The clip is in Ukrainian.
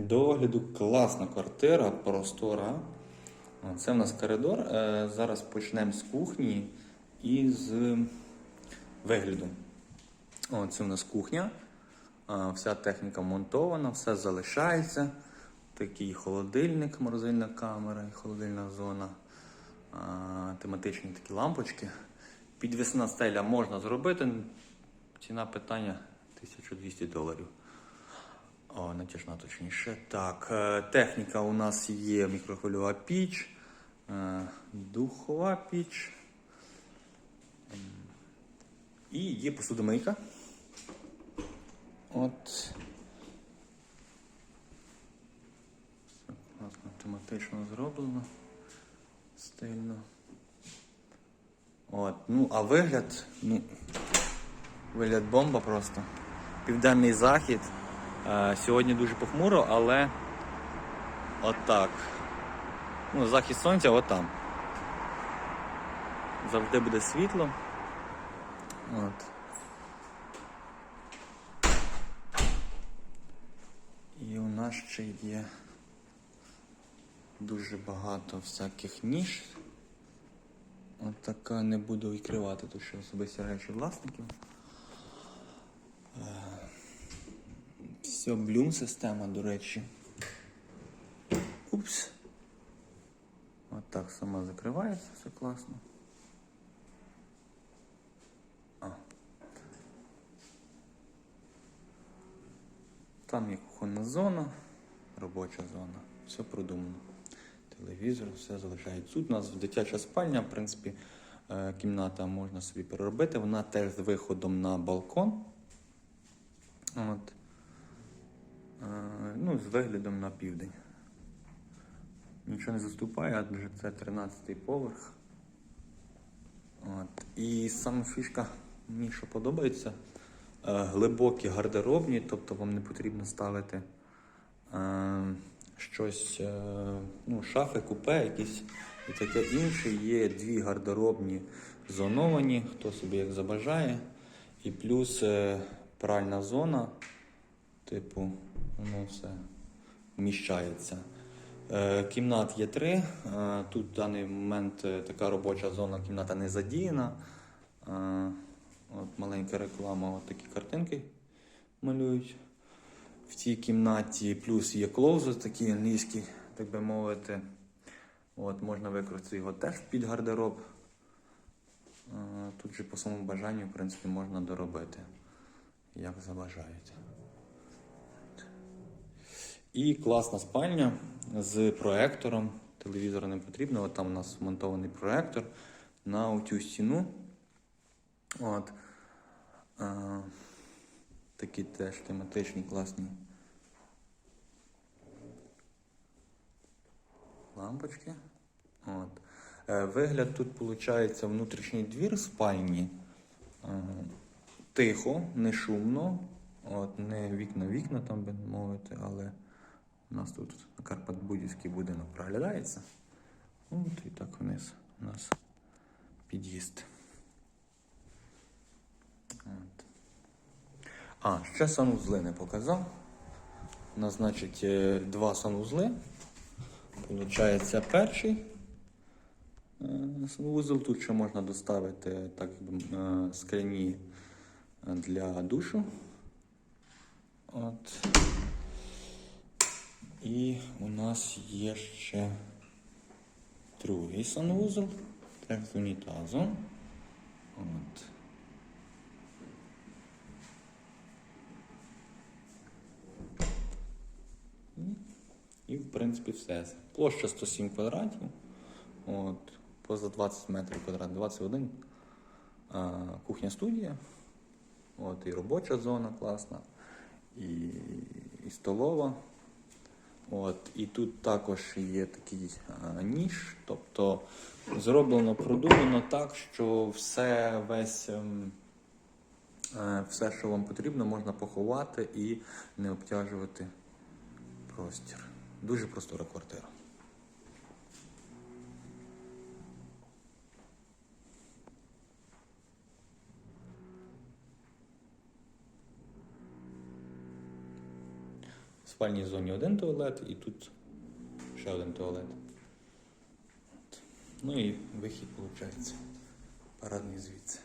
До огляду класна квартира, простора. Це в нас коридор. Е, Зараз почнемо з кухні і з вигляду. О, це в нас кухня. Вся техніка монтована, все залишається. Такий холодильник, морозильна камера і холодильна зона. Тематичні такі лампочки. Підвісна стеля можна зробити. Ціна питання 1200 доларів. Натяжна точніше. Так, е, техніка у нас є мікрохвильова піч, е, духова піч. І є посудомийка. От. Все класно, тематично зроблено. Стильно. От, ну, а вигляд, ну, вигляд бомба просто. Південний захід. Е, Сьогодні дуже похмуро, але отак. Ну, захід сонця отам. Завжди буде світло. От. І у нас ще є дуже багато всяких ніж. От така не буду відкривати, тому що особисті речі власників. Все, блюм система, до речі. Упс. От так сама закривається, все класно. А. Там є кухонна зона, робоча зона. Все продумано. Телевізор, все залишається. Тут у нас дитяча спальня, в принципі, е, кімната можна собі переробити. Вона теж з виходом на балкон. От. Ну, з виглядом на південь. Нічого не заступає, адже це 13-й поверх. От. І саме фішка мені що подобається. е, Глибокі гардеробні, тобто вам не потрібно ставити е, щось, е, ну, шафи, купе якісь і таке інше. Є дві гардеробні зоновані, хто собі як забажає. І плюс е, пральна зона, типу, воно все вміщається. Е, Кімнат є три. Е, Тут в даний момент е, така робоча зона, кімната не задіяна. От маленька реклама, от такі картинки малюють в цій кімнаті. Плюс є клоузет такий англійський, так би мовити. От, можна використати його теж під гардероб. Тут же по своєму бажанню, в принципі, можна доробити, як забажаєте. І класна спальня з проектором. Телевізора не потрібно. От там у нас вмонтований проектор на цю стіну. От. А, такі теж тематичні, класні лампочки. От. Е, Вигляд тут виходить внутрішній двір спальні. Е, Тихо, не шумно. От, не вікна-вікна, там би мовити, але у нас тут Карпат-Будівський будинок проглядається. От і так вниз у нас під'їзд. От. А, ще санузли не показав. У нас, значить, е, два санузли. Получається перший е, санвузол. Тут ще можна доставити так, е, скляні для душу. От. І у нас є ще другий санвузол, так з унітазом. От. І, в принципі, все. Площа 107 квадратів. От. Поза 20 метрів квадрат, 21. А, кухня студія. От, і робоча зона класна, і, і столова. От, і тут також є такий а, ніж, тобто зроблено, продумано так, що все весь. ем, е, Все, що вам потрібно, можна поховати і не обтяжувати простір. Дуже простора квартира. Спальній зоні один туалет і тут ще один туалет. Ну і вихід виходить. Парадний звідси.